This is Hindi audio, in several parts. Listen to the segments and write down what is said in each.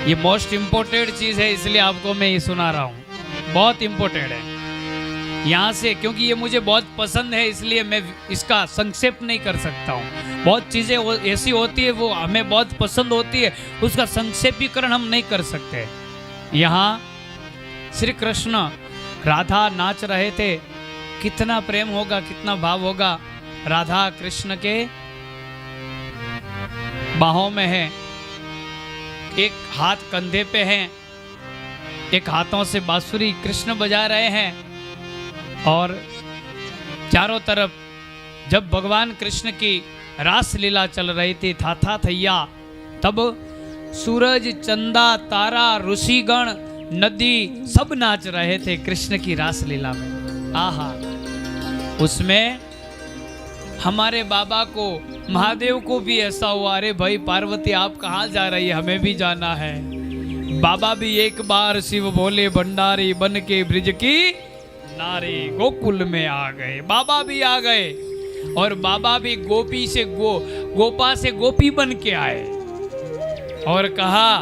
ये मोस्ट इम्पोर्टेंट चीज़ है, इसलिए आपको मैं ये सुना रहा हूँ। बहुत इम्पोर्टेंट है। यहाँ से, क्योंकि ये मुझे बहुत पसंद है, इसलिए मैं इसका संक्षेप नहीं कर सकता हूँ। बहुत चीज़ें ऐसी होती है, वो हमें बहुत पसंद होती है, उसका संक्षेपीकरण हम नहीं कर सकते। यहाँ श्री कृष्ण राधा नाच रहे थे। कितना प्रेम होगा, कितना भाव होगा। राधा कृष्ण के बाहों में है। एक हाथ कंधे पे है, एक हाथों से बांसुरी कृष्ण बजा रहे हैं और चारों तरफ़ जब भगवान कृष्ण की रास लीला चल रही थी था था थैया, तब सूरज, चंदा, तारा, ऋषिगण, नदी सब नाच रहे थे कृष्ण की रास लीला में। आहा, उसमें हमारे बाबा को, महादेव को भी ऐसा हुआ। अरे भाई, पार्वती, आप कहाँ जा रही है? हमें भी जाना है। बाबा भी एक बार शिव भोले भंडारी बन के ब्रिज की नारी गोकुल में आ गए। बाबा भी आ गए और बाबा भी गोपी से गो, गोपा से गोपी बन के आए। और कहा,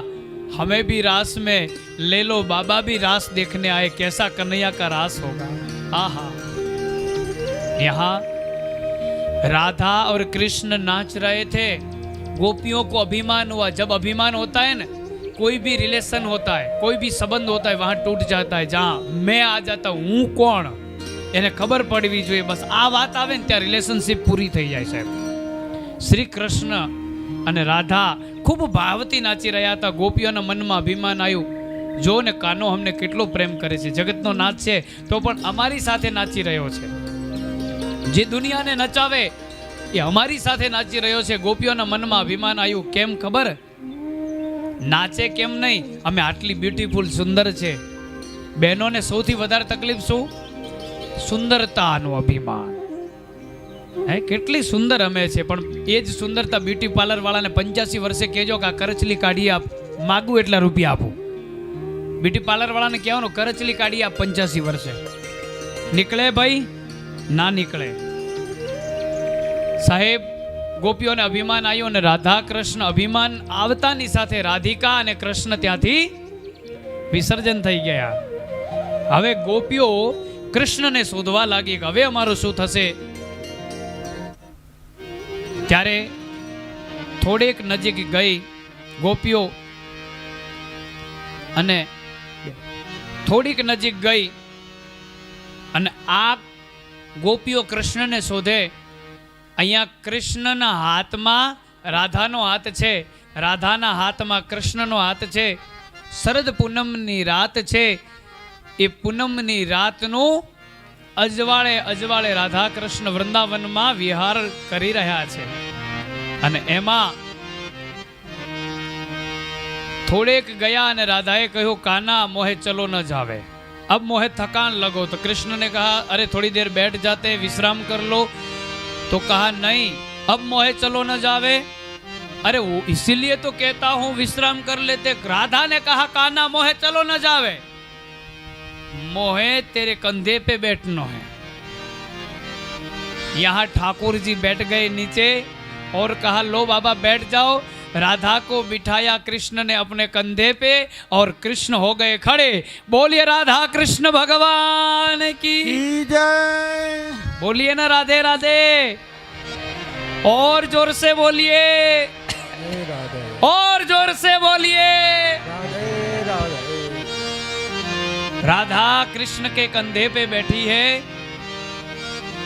हमें भी रास में ले लो, बाबा भी रास देखने आए। कैसा कन्हैया का रास होगा? आहा। यहाँ राधा और कृष्ण नाच रहे थे गोपियों को अभिमान हुआ जब अभिमान होता है ना कोई भी रिलेशन होता है कोई भी संबंध होता है वहां टूट जाता है जहां मैं आ जाता હું કોણ એને ખબર પડવી જોઈએ બસ આ વાત આવે ને ત્યાં રિલેશનશિપ પૂરી થઈ જાય સાહેબ શ્રી કૃષ્ણ અને રાધા ખૂબ ભાવથી નાચી રહ્યા હતા ગોપીઓના મનમાં અભિમાન આવ્યું જો ને કાનો અમને કેટલો પ્રેમ કરે છે જગતનો નાચ છે તો પણ અમારી સાથે નાચી રહ્યો છે જે દુનિયાને નચાવે એ અમારી સાથે નાચી રહ્યો છે. ગોપીઓના મનમાં અભિમાન આવ્યું. કેમ ખબર? નાચે કેમ નહીં? અમે આટલી બ્યુટીફુલ સુંદર છે. બહેનોને સૌથી વધારે તકલીફ શું? સુંદરતાનું અભિમાન. હે, કેટલી સુંદર અમે છે. પણ એ જ સુંદરતા બ્યુટી પાર્લર પંચ્યાસી વર્ષે કહેજો કે આ કરચલી કાઢી આપ માગું એટલા રૂપિયા આપું. બ્યુટી પાર્લર વાળાને કહેવાનું, કરચલી કાઢી આપ પંચ્યાસી વર્ષે. નીકળે ભાઈ? ના નીકળે. સાહેબ, ગોપીઓને અભિમાન આવ્યું અને રાધા કૃષ્ણ અભિમાન આવતાની સાથે રાધિકા અને કૃષ્ણ ત્યાંથી વિસર્જન થઈ ગયા. હવે ગોપીઓ કૃષ્ણને શોધવા લાગી કે હવે અમારું શું થશે? ત્યારે થોડેક નજીક ગઈ ગોપીઓ અને થોડીક નજીક ગઈ અને આ ગોપીઓ કૃષ્ણને શોધે અહીંયા કૃષ્ણના હાથમાં રાધાનો હાથ છે. રાધાના હાથમાં કૃષ્ણનો હાથ છે. શરદ પૂનમની રાત છે. એ પૂનમની રાતનું અજવાળે અજવાળે રાધા કૃષ્ણ વૃંદાવનમાં વિહાર કરી રહ્યા છે. અને એમાં થોડેક ગયા અને રાધાએ કહ્યું, કાના મોહે ચલો ન જાવે. અબ મોહે થકાન લગો. તો કૃષ્ણને કહા અરે થોડી દેર બેઠ જાતે, વિશ્રામ કર લો. तो कहा, नहीं, अब मोहे चलो न जावे। अरे, वो इसीलिए तो कहता हूँ, विश्राम कर लेते। राधा ने कहा काना मोहे चलो न जावे। मोहे तेरे कंधे पे बैठनो है। यहाँ ठाकुर जी बैठ गए नीचे और कहा, लो बाबा, बैठ जाओ। राधा को बिठाया कृष्ण ने अपने कंधे पे और कृष्ण हो गए खड़े। बोलिए, राधा, कृष्ण भगवान की जय। बोलिए ना राधे राधे और जोर से बोलिए હે રાધે और जोर से बोलिए રાધે રાધે राधा कृष्ण के कंधे पे बैठी है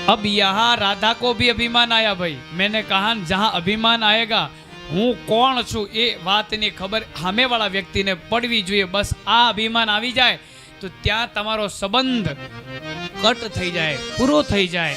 अब यहाँ राधा को भी अभिमान आया भाई मैंने कहा जहाँ अभिमान आएगा હું કોણ છું એ વાતની ખબર સામેવાળા વ્યક્તિને પડવી જોઈએ બસ આ અભિમાન આવી જાય તો ત્યાં તમારો સંબંધ કટ થઈ જાય પૂરો થઈ જાય.